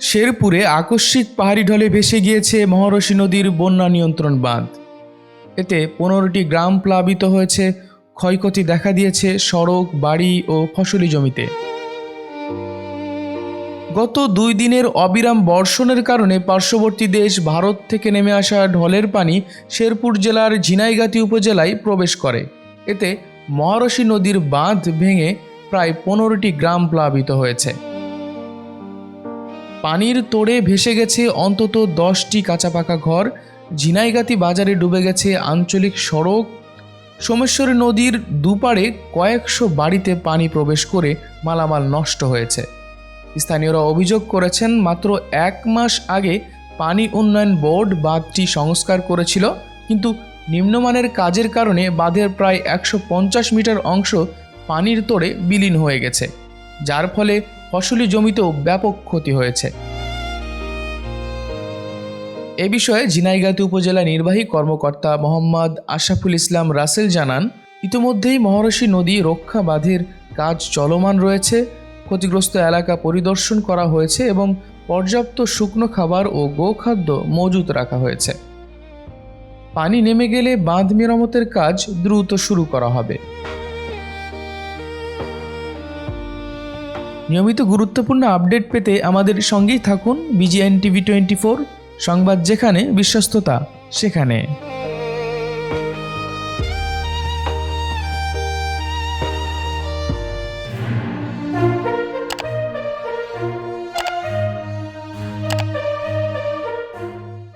শেরপুরে আকস্মিক পাহাড়ি ঢলে ভেসে গিয়েছে মহর্ষি নদীর বন্যা নিয়ন্ত্রণ বাঁধ। এতে পনেরোটি গ্রাম প্লাবিত হয়েছে, ক্ষয়ক্ষতি দেখা দিয়েছে সড়ক, বাড়ি ও ফসলি জমিতে। গত দুই দিনের অবিরাম বর্ষণের কারণে পার্শ্ববর্তী দেশ ভারত থেকে নেমে আসা ঢলের পানি শেরপুর জেলার ঝিনাইগাতি উপজেলায় প্রবেশ করে। এতে মহারশী নদীর বাঁধ ভেঙে প্রায় পনেরোটি গ্রাম প্লাবিত হয়েছে। পানির তোড়ে ভেসে গেছে অন্তত দশটি কাঁচাপাকা ঘর। ঝিনাইগাতি বাজারে ডুবে গেছে আঞ্চলিক সড়ক। সোমেশ্বরী নদীর দুপাড়ে কয়েকশো বাড়িতে পানি প্রবেশ করে মালামাল নষ্ট হয়েছে। স্থানীয়রা অভিযোগ করেছেন, মাত্র এক মাস আগে পানি উন্নয়ন বোর্ড বাঁধটি সংস্কার করেছিল, কিন্তু নিম্নমানের কাজের কারণে বাঁধের প্রায় একশো পঞ্চাশ মিটার অংশ পানির তোড়ে বিলীন হয়ে গেছে, যার ফলে ফসলি জমিতেও ব্যাপক ক্ষতি হয়েছে। এ বিষয়ে ঝিনাইগাতি উপজেলা নির্বাহী কর্মকর্তা মোহাম্মদ আশাফুল ইসলাম রাসেল জানান, ইতিমধ্যেই মহর্ষি নদী রক্ষা বাঁধের কাজ চলমান রয়েছে, ক্ষতিগ্রস্ত এলাকা পরিদর্শন করা হয়েছে এবং পর্যাপ্ত শুকনো খাবার ও গোখাদ্য মজুত রাখা হয়েছে। পানি নেমে গেলে বাঁধ মেরামতের কাজ দ্রুত শুরু করা হবে। নিয়মিত গুরুত্বপূর্ণ আপডেট পেতে আমাদের সঙ্গেই থাকুন বিজিএন টিভি টোয়েন্টি সংবাদ যেখানে বিশ্বস্ততা সেখানে।